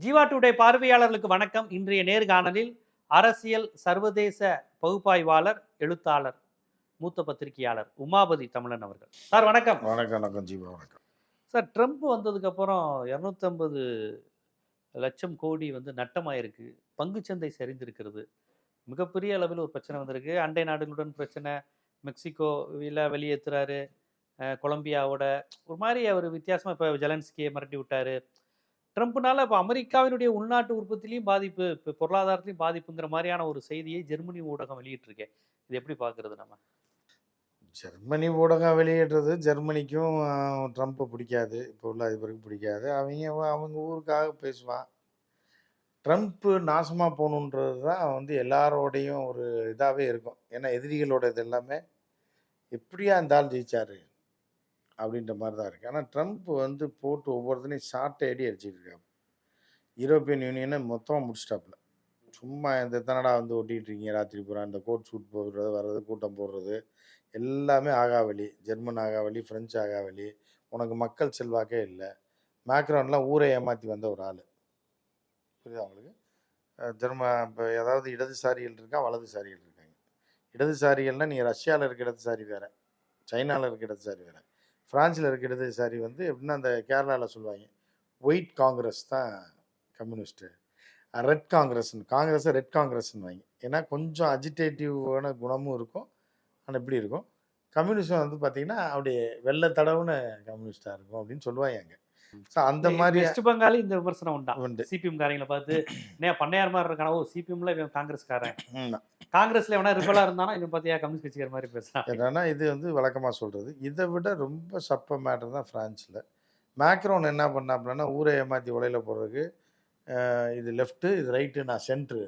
Jeeva today பார்வையாளர்களுக்கு வணக்கம். இன்றைய நேர்காணலில் அரசியல் சர்வதேச பகுப்பாய்வாளர் எழுத்தாளர் மூத்த பத்திரிகையாளர் உமாபதி தமிழன் அவர்கள். சார் வணக்கம். வணக்கம் வணக்கம் ஜீவா வணக்கம். சார் ட்ரம்ப் வந்ததுக்கு அப்புறம் இரநூத்தம்பது லட்சம் கோடி வந்து நட்டமாயிருக்கு. பங்குச்சந்தை சரிந்திருக்கிறது. மிகப்பெரிய அளவில் ஒரு பிரச்சனை வந்திருக்கு. அண்டை நாடுகளுடன் பிரச்சனை மெக்சிகோவில் வெளியேற்றுறாரு அஹ் கொலம்பியாவோட ஒரு மாதிரி அவர் வித்தியாசமாக இப்போ ஜெலன்ஸ்கியை மிரட்டி விட்டாரு. ட்ரம்ப்னால இப்போ அமெரிக்காவினுடைய உள்நாட்டு உற்பத்திலையும் பாதிப்பு இப்போ பொருளாதாரத்திலையும் பாதிப்புங்கிற மாதிரியான ஒரு செய்தியை ஜெர்மனி ஊடகம் வெளியிட்டிருக்கேன் இது எப்படி பார்க்கறது நம்ம? ஜெர்மனி ஊடகம் வெளியிடுறது ஜெர்மனிக்கும் ட்ரம்ப்பை பிடிக்காது. இப்போ உள்ள அதிபருக்கு பிடிக்காது. அவங்க அவங்க ஊருக்காக பேசுவான். ட்ரம்ப்பு நாசமாக போகணுன்றது தான் வந்து எல்லாரோடையும் ஒரு இதாகவே இருக்கும். ஏன்னா எதிரிகளோட இது எல்லாமே எப்படியா இருந்தாலும் ஜெயிச்சாரு? அப்படின்ற மாதிரி தான் இருக்குது ஆனால் ட்ரம்ப் வந்து போட்டு ஒவ்வொருத்தனையும் சாட்டை அடி அடிச்சிட்டு இருக்காரு. யூரோப்பியன் யூனியனை மொத்தமாக முடிச்சிட்டாப்புல. சும்மா இந்த தனடா வந்து ஒட்டிகிட்டு இருக்கீங்க ராத்திரி பூரா இந்த கோட் சூட் போடுறது வர்றது கூட்டம் போடுறது எல்லாமே ஆகாவலி. German ஆகாவலி French ஆகாவலி. உனக்கு மக்கள் செல்வாக்கே இல்லை. மேக்ரான்லாம் ஊரை ஏமாற்றி வந்த ஒரு ஆள். புரியுதா அவங்களுக்கு ஜெர்ம இப்போ ஏதாவது இடதுசாரிகள் இருக்கா வலதுசாரிகள் இருக்காங்க. இடதுசாரிகள்னால் நீங்கள் ரஷ்யாவில் இருக்க இடதுசாரி வேறு. சைனாவில் இருக்க இடதுசாரி வேறு. ஃப்ரான்ஸில் இருக்க இடதுசாரி வந்து எப்படின்னா அந்த கேரளாவில் சொல்லுவாங்க. ஒயிட் காங்கிரஸ் தான் கம்யூனிஸ்ட்டு. ரெட் காங்கிரஸ்னு காங்கிரஸை ரெட் காங்கிரஸ்னு வாங்க. ஏன்னா கொஞ்சம் அஜிடேட்டிவான குணமும் இருக்கும். ஆனால் இப்படி இருக்கும். கம்யூனிஸ்டம் வந்து பார்த்திங்கன்னா அப்படியே வெள்ளை தடவுன்னு கம்யூனிஸ்டாக இருக்கும் அப்படின்னு சொல்லுவாங்க அங்கே. ஸோ அந்த மாதிரி வெஸ்ட் பெங்காலி இந்த விமர்சனம் உண்டா. உண்டு. சிபிஎம் காரங்களை பார்த்து நே பண்ணையார் மாதிரி இருக்கான? சிபிஎம்ல இவன் காங்கிரஸ்காரன். காங்கிரஸ்ல எவனா ரிபலா இருந்தானா இவன் பார்த்தியா கம்யூனிஸ்ட் கட்சிக்கார மாதிரி பேசுறான். என்னன்னா இது வந்து வழக்கமாக சொல்கிறது இதை விட ரொம்ப சப்ப மேட்டர் தான் ஃப்ரான்ஸில். மேக்ரோன் என்ன பண்ணாப்புலன்னா ஊரை ஏமாற்றி உலையில போடுறதுக்கு இது லெஃப்ட்டு இது ரைட்டு நான் சென்ட்ரு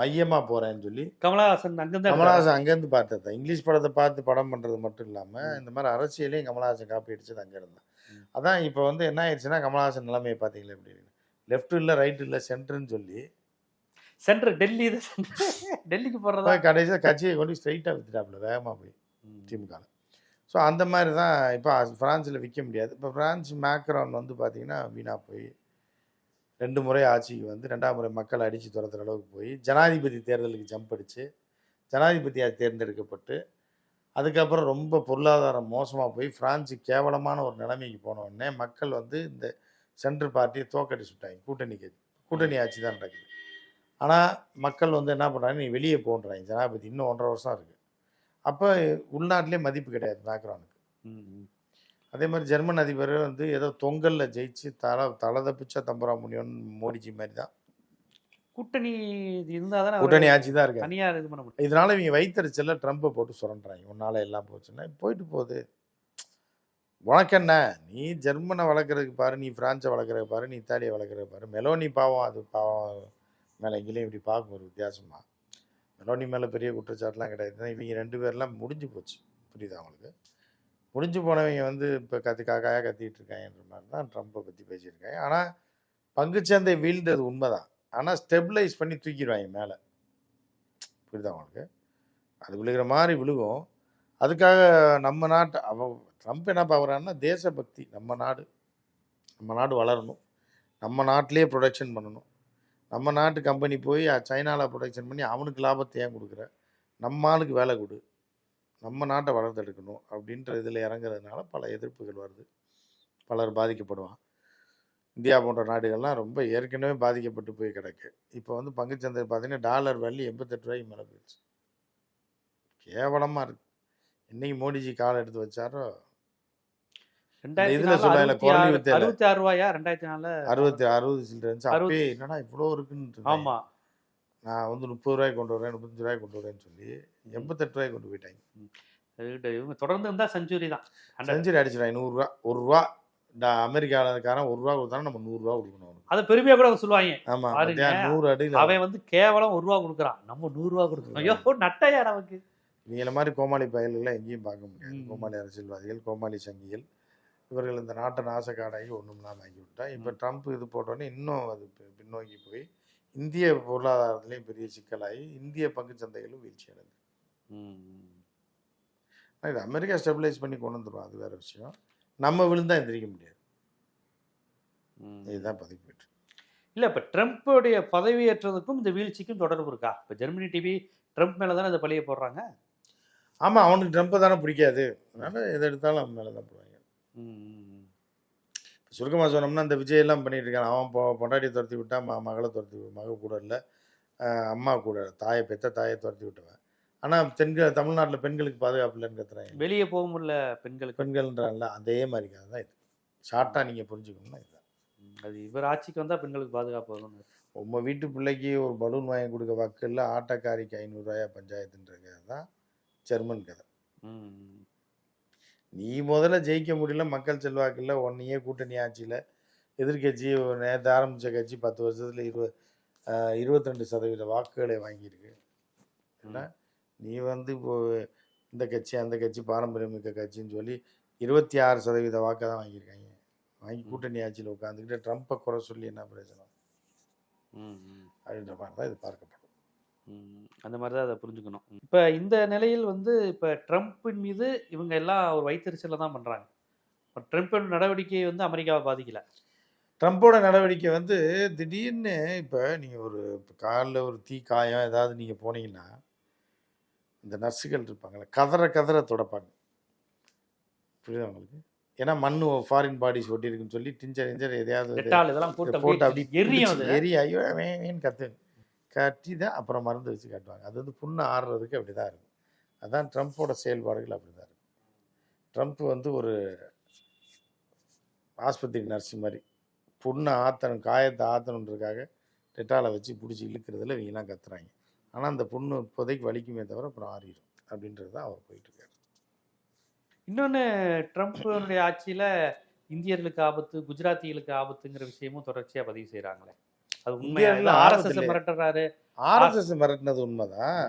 மையமாக போகிறேன்னு சொல்லி கமலஹாசன் அங்கிருந்து கமலஹாசன் அங்கேருந்து பார்த்தது தான். இங்கிலீஷ் படத்தை பார்த்து படம் பண்ணுறது மட்டும் இல்லாமல் இந்த மாதிரி அரசியலையும் கமலஹாசன் காப்பி அடிச்சது அங்கே இருந்தான் அதான் இப்போ வந்து என்ன ஆயிடுச்சுன்னா கமலஹாசன் நிலைமையை பார்த்தீங்களா எப்படி லெஃப்ட் இல்லை ரைட் இல்லை சென்டர்னு சொல்லி சென்டர் டெல்லி. டெல்லிக்கு போய் கடைசியாக கட்சியை கொண்டு ஸ்ட்ரைட்டாக வித்துட்டாப்புல வேகமாக போய் திமுகவில் ஸோ அந்த மாதிரி தான் இப்போ ஃப்ரான்ஸில் விற்க முடியாது. இப்போ ஃப்ரான்ஸ் மேக்ரான் வந்து பார்த்தீங்கன்னா வீணாக போய் ரெண்டு முறை ஆட்சிக்கு வந்து ரெண்டாம் முறை மக்கள் அடித்து துரத்துற அளவுக்கு போய் ஜனாதிபதி தேர்தலுக்கு ஜம்ப் அடித்து ஜனாதிபதியாக தேர்ந்தெடுக்கப்பட்டு அதுக்கப்புறம் ரொம்ப பொருளாதாரம் மோசமாக போய் ஃப்ரான்ஸு கேவலமான ஒரு நிலைமைக்கு போன உடனே மக்கள் வந்து இந்த சென்ட்ரல் பார்ட்டியை தோக்கடிச்சு விட்டாங்க. கூட்டணிக்கு கூட்டணி ஆட்சி தான் நடக்குது. ஆனால் மக்கள் வந்து என்ன பண்ணுறாங்க நீ வெளியே போன்றாங்க. ஜனாதிபதி இன்னும் ஒன்றரை வருஷம் இருக்குது அப்போ உள்நாட்டிலே மதிப்பு கிடையாது மேக்ரானுக்கு அதே மாதிரி ஜெர்மன் அதிபர் வந்து ஏதோ தொங்கலில் ஜெயிச்சு தலை தலை தப்பிச்சா தம்புரா முடியும்னு மோடிஜி மாதிரி தான். கூட்டணி இருந்தா தானே கூட்டணி ஆட்சி தான் இருக்கு தனியார் இது பண்ண முடியும். இதனால இவங்க வைத்தறிச்சல ட்ரம்ப்பை போட்டு சுரண்டுறாங்க. உன்னால எல்லாம் போச்சுன்னா போயிட்டு போகுது. உனக்கு என்ன? நீ ஜெர்மனை வளர்க்குறதுக்கு பாரு நீ பிரான்ஸை வளர்க்குறதுக்கு பாரு நீ இத்தாலியை வளர்க்குறதுக்கு பாரு. மெலோனி பாவம் அது பாவம் மேலே எங்கேயும் இப்படி பார்க்கும் ஒரு வித்தியாசமா? மெலோனி மேலே பெரிய குற்றச்சாட்டுலாம் கிடையாது. இவங்க ரெண்டு பேர்லாம் முடிஞ்சு போச்சு. புரியுதா அவங்களுக்கு முடிஞ்சு போனவங்க வந்து இப்போ கத்தி காக்காயாக கத்திக்கிட்டு இருக்காங்கன்ற மாதிரி தான் ட்ரம்ப்பை பற்றி பேசியிருக்காங்க. ஆனால் பங்குச்சந்தை வீழ்ந்தது உண்மைதான். ஆனால் ஸ்டெபிளைஸ் பண்ணி தூக்கிடுவாங்க மேலே. புரியுதா அவனுக்கு அது விழுகிற மாதிரி விழுகும். அதுக்காக நம்ம நாட்டு அவ ட்ரம்ப் என்ன பார்க்குறான்னா தேசபக்தி நம்ம நாடு. நம்ம நாடு வளரணும். நம்ம நாட்டிலேயே ப்ரொடக்ஷன் பண்ணணும். நம்ம நாட்டு கம்பெனி போய் சைனாவில் ப்ரொடக்ஷன் பண்ணி அவனுக்கு லாபத்தை ஏன் கொடுக்குற? நம்ம ஆளுக்கு வேலை கொடு. நம்ம நாட்டை வளர்த்தெடுக்கணும் அப்படின்ற இதில் இறங்குறதுனால பல எதிர்ப்புகள் வருது. பலர் பாதிக்கப்படுவான் இந்தியா போன்ற நாடுகள்லாம் ரொம்ப ஏற்கனவே பாதிக்கப்பட்டு போய் கிடக்கு. இப்போ வந்து பங்குச்சந்தை பார்த்தீங்கன்னா டாலர் வேல்யூ எண்பத்தெட்டு ரூபாய்க்கு மேலே போயிடுச்சு. கேவலமாக இருக்கு. என்னைக்கு மோடிஜி கால் எடுத்து வச்சாரோ? இதுல சொல்லல, அறுபத்தி ஆறு- வித்தையில. அறுபத்தி ஆறு ரூபாயா? ரெண்டாயிரத்தி நாலுல அறுபத்தி அறுபது சில்லரை இருந்துச்சு. அப்பயே என்னடா இவ்வளோ இருக்குன்னு. ஆமா. நான் வந்து முப்பது ரூபாய்க்கு கொண்டு வரேன் முப்பத்தஞ்சு ரூபாய்க்கு கொண்டு வரேன்னு சொல்லி எண்பத்தெட்டு ரூபாய்க்கு கொண்டு போயிட்டாங்க. இவங்க தொடர்ந்து இருந்தா செஞ்சுரி தான். செஞ்சுரி அடிச்சிடாங்க நூறுரூவா ஒரு ரூபா இந்த அமெரிக்காக்காரன் ஒரு ரூபா கொடுத்தாலும் நம்ம நூறுரூவா கொடுக்கணும் அவனுக்கு. அதை பெருமையா கூட அவங்க சொல்லுவாங்க. ஆமாம் நூறு அடியில் அவன் வந்து கேவலம் ஒரு ரூபா கொடுக்குறான். நம்ம நூறு ரூபா கொடுக்கணும். ஐயோ நட்டையா நமக்கு. இவங்கள மாதிரி கோமாளி பயல்களை எங்கேயும் பார்க்க முடியாது. கோமாளி அரசியல்வாதிகள் கோமாளி சங்கிகள் இவர்கள் இந்த நாட்டை நாசக்காடாகி ஒன்றும் இல்லாமல் ஆக்கி விட்டா இப்போ ட்ரம்ப் இது போட்டோன்னே இன்னும் அது பின்னோக்கி போய் இந்திய பொருளாதாரத்திலையும் பெரிய சிக்கலாகி இந்திய பங்குச் சந்தைகளும் வீழ்ச்சி அடைந்து. இது அமெரிக்கா ஸ்டெபிலைஸ் பண்ணி கொண்டு வந்துடும் அது வேற விஷயம். நம்ம விழுந்தா எந்திரிக்க முடியாது. ம். இதுதான் பதவி இருக்கு. இல்ல இப்ப ட்ரம்ப்புடைய பதவியேற்றதுக்கும் இந்த வீழ்ச்சிக்கும் தொடர்பு இருக்கா? இப்ப ஜெர்மனி டிவி ட்ரம்ப் மேல தானே இந்த பழிய போடுறாங்க? ஆமா அவனுக்கு ட்ரம்ப்பை தானே பிடிக்காது. அதனால எதை எடுத்தாலும் அவன் மேலே தான் போடுவாங்க சுருக்கமாக சொன்னோம்னா இந்த விஜய் எல்லாம் பண்ணிட்டு இருக்கான் அவன் பொ பொண்டாட்டியை துரத்தி விட்டா ம மகளை துரத்தி மக கூட இல்லை. அம்மா கூட தாயை பெத்த தாயை துரத்தி விட்டுவேன் ஆனால் தென்க தமிழ்நாட்டில் பெண்களுக்கு பாதுகாப்பு இல்லைன்னு கத்துறாங்க. வெளியே போக முடியல பெண்களுக்கு. பெண்கள்ன்றான்ல அதே மாதிரி தான் இது ஷார்ட்டாக நீங்கள் புரிஞ்சுக்கணும்னா இதுதான். அது இவர் ஆட்சிக்கு வந்தா பெண்களுக்கு பாதுகாப்பு வரும்னு உங்கள் வீட்டு பிள்ளைக்கு ஒரு பலூன் வாங்கி கொடுக்க வக்கில் ஆட்டக்காரிக்கு ஐநூறுரூவாயா பஞ்சாயத்துன்றது தான் ஜெர்மன் கதை. நீ முதல்ல ஜெயிக்க முடியல மக்கள் செல்வாக்கு இல்லை ஒன்னையே கூட்டணி ஆட்சியில் எதிர்க்கட்சி நேற்று ஆரம்பித்த கட்சி பத்து வருஷத்தில் இருபது இருபத்தி ரெண்டு சதவீத வாக்குகளை வாங்கியிருக்கு. ஏன்னா நீ வந்து இப்போ இந்த கட்சி அந்த கட்சி பாரம்பரியமிக்க கட்சின்னு சொல்லி இருபத்தி ஆறு சதவீத வாக்கை தான் வாங்கியிருக்காங்க. வாங்கி கூட்டணி ஆட்சியில் உட்காந்துக்கிட்டு ட்ரம்ப்பை குறை சொல்லி என்ன பிரயோஜனம். அப்படின்ற மாதிரி தான் இது பார்க்கப்படும் அந்த மாதிரி தான் அதை புரிஞ்சுக்கணும். இப்போ இந்த நிலையில் வந்து இப்போ ட்ரம்ப்பின் மீது இவங்க எல்லாம் ஒரு வைத்தறிச்சலில் தான் பண்ணுறாங்க இப்போ ட்ரம்ப்பின் நடவடிக்கை வந்து அமெரிக்காவை பாதிக்கல. ட்ரம்ப்போட நடவடிக்கை வந்து திடீர்னு இப்போ நீங்கள் ஒரு காலில் ஒரு தீ காயம் ஏதாவது நீங்கள் போனீங்கன்னா இந்த நர்ஸுகள் இருப்பாங்களே கதற கதற தொடப்பாங்க. புரியுதா உங்களுக்கு? ஏன்னா மண் ஃபாரின் பாடிஸ் ஒட்டியிருக்குன்னு சொல்லி டிஞ்சர் இஞ்சர் எதையாவது போட்டு அப்படி எரியும் அது. எரி ஐயோ வேன் கத்து காட்டி தான் அப்புறம் மருந்து வச்சு காட்டுவாங்க. அது வந்து புண்ணு ஆறுறதுக்கு அப்படி தான் இருக்கும். அதுதான் ட்ரம்ப்போட செயல்பாடுகள் அப்படி தான் இருக்கும். ட்ரம்ப் வந்து ஒரு ஆஸ்பத்திரி நர்ஸ் மாதிரி புண்ணை ஆத்தணும் காயத்தை ஆத்தணுன்றதுக்காக டெட்டாலை வச்சு பிடிச்சி இழுக்கிறதுல இவங்கெல்லாம் கத்துறாங்க. ஆனால் அந்த புண்ணு இப்போதைக்கு வலிக்குமே தவிர அப்புறம் ஆறிடும் அப்படின்றது தான் அவர் போயிட்டுருக்காரு இன்னொன்று ட்ரம்ப்னுடைய ஆட்சியில் இந்தியர்களுக்கு ஆபத்து குஜராத்திகளுக்கு ஆபத்துங்கிற விஷயமும் தொடர்ச்சியாக பதிவு செய்கிறாங்களே அது உண்மையா? ஆபத்து ஆர்எஸ்எஸ்? மிரட்டுறாரு. ஆர்எஸ்எஸ் மிரட்டினது உண்மைதான்.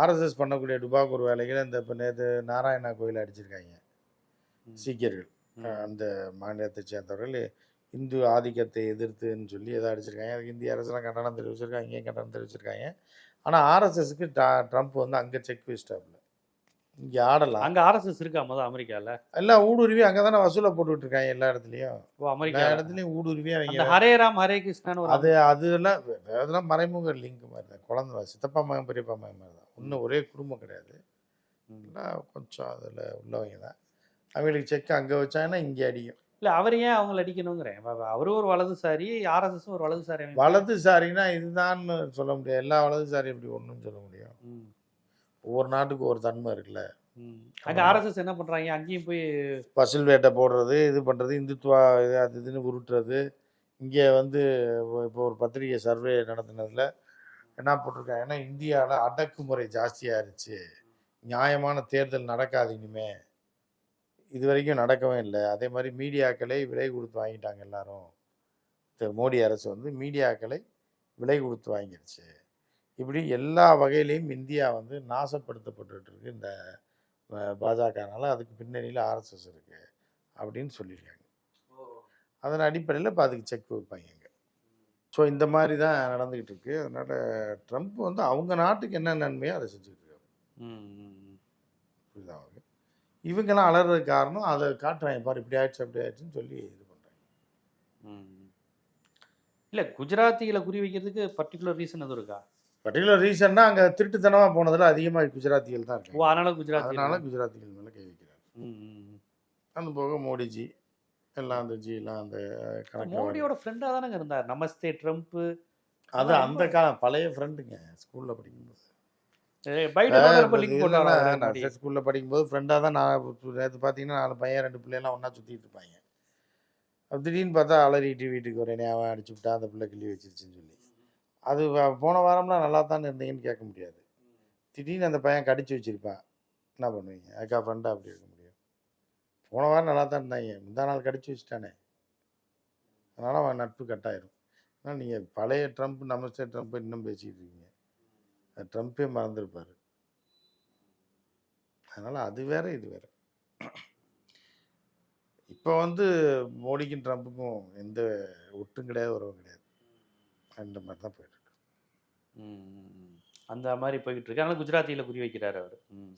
ஆர்எஸ்எஸ் பண்ணக்கூடிய டுபாக்கூர் வேலைகளை இந்த இப்போ நேற்று நாராயணா கோயில் அடிச்சிருக்காங்க. சீக்கியர்கள். அந்த மாநிலத்தை சேர்ந்தவர்கள் இந்து ஆதிக்கத்தை எதிர்த்துன்னு சொல்லி எதை அடிச்சிருக்காங்க. அதுக்கு இந்திய அரசுலாம் கண்டனம் தெரிவிச்சிருக்காங்க இங்கேயும் கண்டனம் தெரிவிச்சிருக்காங்க. ஆனால் ஆர்எஸ்எஸ்க்கு ட்ரம்ப் வந்து அங்கே செக் வச்சிட்டாப்புல இங்கே ஆடலாம். அங்கே ஆர்எஸ்எஸ் இருக்கா மொதல் அமெரிக்காவில் எல்லாம் ஊடுருவி அங்கே தானே வசூலை போட்டுட்டு இருக்காங்க எல்லா இடத்துலையும். ஓ அமெரிக்கா இடத்துலையும் ஊடுருவி அவங்க ஹரே ராம் ஹரே கிருஷ்ணன் ஒரு அது அதெல்லாம் அதெல்லாம் மறைமுக லிங்க் மாதிரி தான். குழந்தை சித்தப்பா மகன் பெரியப்பா மகன் மாதிரி தான். இன்னும் ஒரே குடும்பம் கிடையாது. கொஞ்சம் அதில் உள்ளவங்க தான். அவங்களுக்கு செக் அங்கே வச்சாங்கன்னா இங்கே அடிக்கும் இல்ல அவர் ஏன் அவங்கள அடிக்கணுங்கிறேன் அவ- அவரும் ஒரு வலதுசாரி ஆர்எஸ்எஸ் ஒரு வலதுசாரி. வலதுசாரின்னா இதுதான்னு சொல்ல முடியாது. எல்லா வலதுசாரி எப்படி ஒன்றும் சொல்ல முடியும். ஒவ்வொரு நாட்டுக்கு ஒரு தன்மை இருக்குல்ல. அங்க ஆர்எஸ்எஸ் என்ன பண்றாங்க? அங்கேயும் போய் பசில் வேட்டை போடுறது இது பண்ணுறது இந்துத்துவா இது அது இதுன்னு உருட்டுறது. இங்கே வந்து இப்போ ஒரு பத்திரிகை சர்வே நடத்தினதுல என்ன போட்டிருக்காங்கன்னா இந்தியாவில் அடக்குமுறை ஜாஸ்தியாக இருந்துச்சு நியாயமான தேர்தல் நடக்காது இனிமே. இது வரைக்கும் நடக்கவே இல்லை. அதே மாதிரி மீடியாக்களை விலை கொடுத்து வாங்கிட்டாங்க எல்லாரும். மோடி அரசு வந்து மீடியாக்களை விலை கொடுத்து வாங்கிருச்சு. இப்படி எல்லா வகையிலையும் இந்தியா வந்து நாசப்படுத்தப்பட்டுட்டு இருக்கு இந்த பாஜகனால. அதுக்கு பின்னணியில் ஆர்எஸ்எஸ் இருக்கு அப்படின்னு சொல்லியிருக்காங்க. அதன் அடிப்படையில் இப்போ அதுக்கு செக் வைப்பாங்க ஸோ இந்த மாதிரி தான் நடந்துக்கிட்டு இருக்கு அதனால ட்ரம்ப் வந்து அவங்க நாட்டுக்கு என்ன நன்மையோ அதை. புரியுதா அவங்க இவங்கெல்லாம் அலறதுக்கு காரணம் அதை காட்டுறாங்க. பாரு இப்படி ஆயிடுச்சு அப்படி ஆயிடுச்சுன்னு சொல்லி இது பண்ணுறாங்க. இல்ல குஜராத்திகளை குறி வைக்கிறதுக்கு பர்டிகுலர் ரீசன் எதுவும் இருக்கா? பர்டிகுலர் ரீசன்னா அங்கே திருட்டுத்தனமாக போனதில் அதிகமாக குஜராத்திகள் தான் ஓ இருக்காங்க. அதனால குஜராத்தி அதனால குஜராத்திகள் மேலே கை வைக்கிறார். அந்த போக மோடிஜி எல்லாம் அந்த ஜி எல்லாம் அந்த கணக்கு மோடியோட ஃப்ரெண்டா தானங்க இருந்தார்? நமஸ்தே ட்ரம்ப். அது அந்த காலம் பழைய ஃப்ரெண்டுங்க ஸ்கூலில் படிக்கும்போது. ஸ்கூலில் படிக்கும்போது ஃப்ரெண்டாக தான் நான் நேற்று பார்த்தீங்கன்னா நாலு பையன் ரெண்டு பிள்ளைலாம் ஒன்றா சுற்றிட்டு இருப்பாங்க. திடீர்னு பார்த்தா அலறிட்டு வீட்டுக்கு வரேனே அவன் அடிச்சு விட்டா அந்த பிள்ளை கிள்ளி வச்சிருச்சுன்னு சொல்லி. அது போன வாரம்லாம் நல்லா தான் இருந்தீங்கன்னு கேட்க முடியாது. திடீர்னு அந்த பையன் கடிச்சு வச்சுருப்பான். என்ன பண்ணுவீங்க? அதுக்கா ஃப்ரெண்டாக அப்படி இருக்க முடியும். போன வாரம் நல்லா தான் இருந்தாங்க. முந்தா நாள் கடிச்சு வச்சுட்டானே. அதனால் அவன் நட்பு கட்டாயிரும். ஆனால் நீங்கள் பழைய ட்ரம்ப் நமஸ்தே ட்ரம்ப் இன்னும் பேசிக்கிட்டு இருக்கீங்க. ட்ரம்ப்பே மறந்துருப்பார். அதனால் அது வேற இது வேற. இப்போ வந்து மோடிக்கும் ட்ரம்ப்புக்கும் எந்த ஒட்டும் கிடையாது உறவும் கிடையாது. அந்த மாதிரி தான் போயிட்டு அந்த மாதிரி போய்கிட்டு இருக்கு. அதனால குஜராத்தியில குறி வைக்கிறாரு அவர். ம்.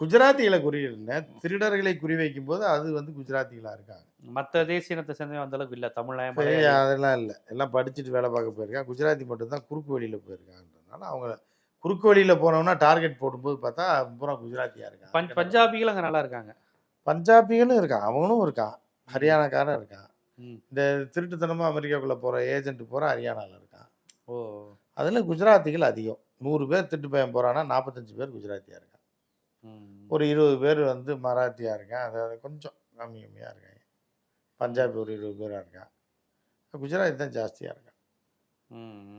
குஜராத்திகளை குறியிடுறேன் திருடர்களை குறிவைக்கும் போது அது வந்து குஜராத்திகளா இருக்காங்க. மற்ற தேசிய இனத்தை சேர்ந்தவங்க அந்த அளவுக்கு இல்ல. மலையாளி. அதெல்லாம் இல்லை. எல்லாம் படிச்சுட்டு வேலை பார்க்க போயிருக்கான் குஜராத்தி மட்டும்தான் குறுக்கு வழியில் போயிருக்காங்கன்றதுனால அவங்க குறுக்கு வழியில் போனோம்னா டார்கெட் போடும்போது பார்த்தா பூரா குஜராத்தியா பஞ்ச் இருக்காங்க பஞ்சாபிகள் அங்க நல்லா இருக்காங்க. பஞ்சாபிகளும் இருக்கான் அவனும் இருக்கான். ஹரியானாக்காரன் இருக்கான். இந்த திருட்டுத்தனமா அமெரிக்காக்குள்ள போற ஏஜென்ட் பூரா ஹரியானால இருக்கான். ஓ. அதுல குஜராத்திகள் அதிகம். நூறு பேர் திட்டு பையன் போறான்னா நாற்பத்தஞ்சு பேர் குஜராத்தியா இருக்கான் ம். ஒரு இருபது பேர் வந்து மராத்தியா இருக்கான் அதாவது கொஞ்சம் கம்மி கம்மியா இருக்காங்க. பஞ்சாபி ஒரு இருபது பேரா இருக்கான் குஜராத்தி தான் ஜாஸ்தியா இருக்கான்.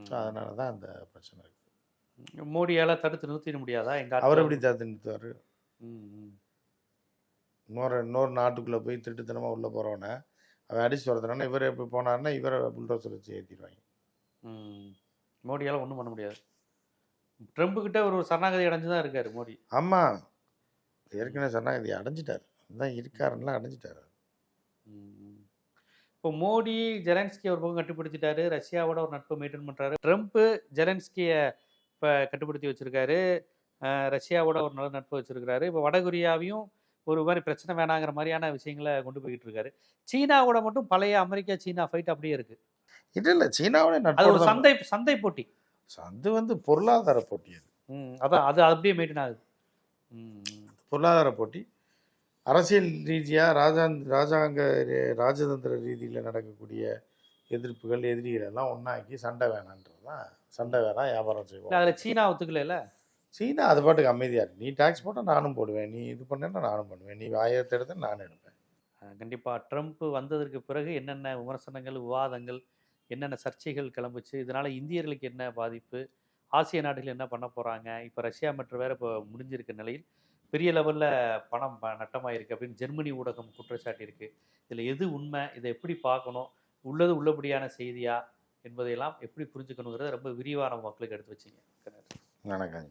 ஸோ அதனால தான் அந்த பிரச்சனை இருக்கு. மோடியால தடுத்து நிறுத்திட முடியாதா? எங்க அவர் எப்படி தடுத்து நிறுத்துவாரு. இன்னொரு இன்னொரு நாட்டுக்குள்ள போய் திருட்டுத்தனமா உள்ள போறவனை அவன் அடிச்சு வரதுனால இவர் எப்படி போனாருன்னா இவரை புல்டோசர் வச்சு ஏற்றிடுவாங்க. மோடியால ஒண்ணும் பண்ண முடியாது. ட்ரம்ப் கிட்ட ஒரு சரணாகதி அடைஞ்சு தான் இருக்காரு மோடி. ஆமா. ஏற்கனவே இது அடைஞ்சிட்டாரு. தான் இருக்காருன்னா அடைஞ்சிட்டாரு. இப்போ மோடி ஜெலன்ஸ்கி ஒரு பக்கம் கட்டுப்படுத்திட்டாரு. ரஷ்யாவோட ஒரு நட்பை மெயின்டைன் பண்றாரு. ட்ரம்ப் ஜெலன்ஸ்கியை இப்போ கட்டுப்படுத்தி வச்சிருக்காரு. ரஷ்யாவோட ஒரு நல்ல நட்பு வச்சிருக்காரு இப்போ வடகொரியாவையும் ஒரு மாதிரி பிரச்சனை வேணாங்கிற மாதிரியான விஷயங்களை கொண்டு போய்கிட்டு இருக்காரு. சீனாவோட மட்டும் பழைய அமெரிக்கா சீனா ஃபைட் அப்படியே இருக்கு. இல்ல இல்ல சீனாவோட தான். சந்தை சந்தை போட்டி. அது வந்து பொருளாதார போட்டி அது. அதான் அது அப்படியே மெயின்டைன் ஆகுது. பொருளாதார போட்டி. அரசியல் ரீதியா ராஜாங் ராஜாங்க ராஜதந்திர ரீதியில நடக்கக்கூடிய எதிர்ப்புகள் எதிரிகள் எல்லாம் ஒண்ணாக்கி சண்டை வேணான்றது தான். சண்டை வேணாம் வியாபாரம் செய்வோம். அதுல சீனா ஒத்துக்கல சீனா அது பாட்டுக்கு அமைதியா இருக்கு. நீ டாக்ஸ் போட்டா நானும் போடுவேன். நீ இது பண்ணேன்னா நானும் பண்ணுவேன். நீ ஆயிரத்தி எடுத்த நானும் எடுப்பேன். அஹ் கண்டிப்பா. ட்ரம்ப் வந்ததற்கு பிறகு என்னென்ன விமர்சனங்கள் விவாதங்கள் என்னென்ன சர்ச்சைகள் கிளம்புச்சு இதனால் இந்தியர்களுக்கு என்ன பாதிப்பு ஆசிய நாடுகள் என்ன பண்ண போகிறாங்க இப்போ ரஷ்யா மற்றும் வேற இப்போ முடிஞ்சிருக்க நிலையில் பெரிய லெவலில் பணம் நட்டமாயிருக்கு அப்படின்னு ஜெர்மனி ஊடகம் குற்றச்சாட்டியிருக்கு. இதில் எது உண்மை இதை எப்படி பார்க்கணும் உள்ளது உள்ளபடியான செய்தியா என்பதையெல்லாம் எப்படி புரிஞ்சுக்கணுங்கிறத ரொம்ப விரிவான மக்களுக்கு எடுத்து வச்சிங்க. வணக்கம்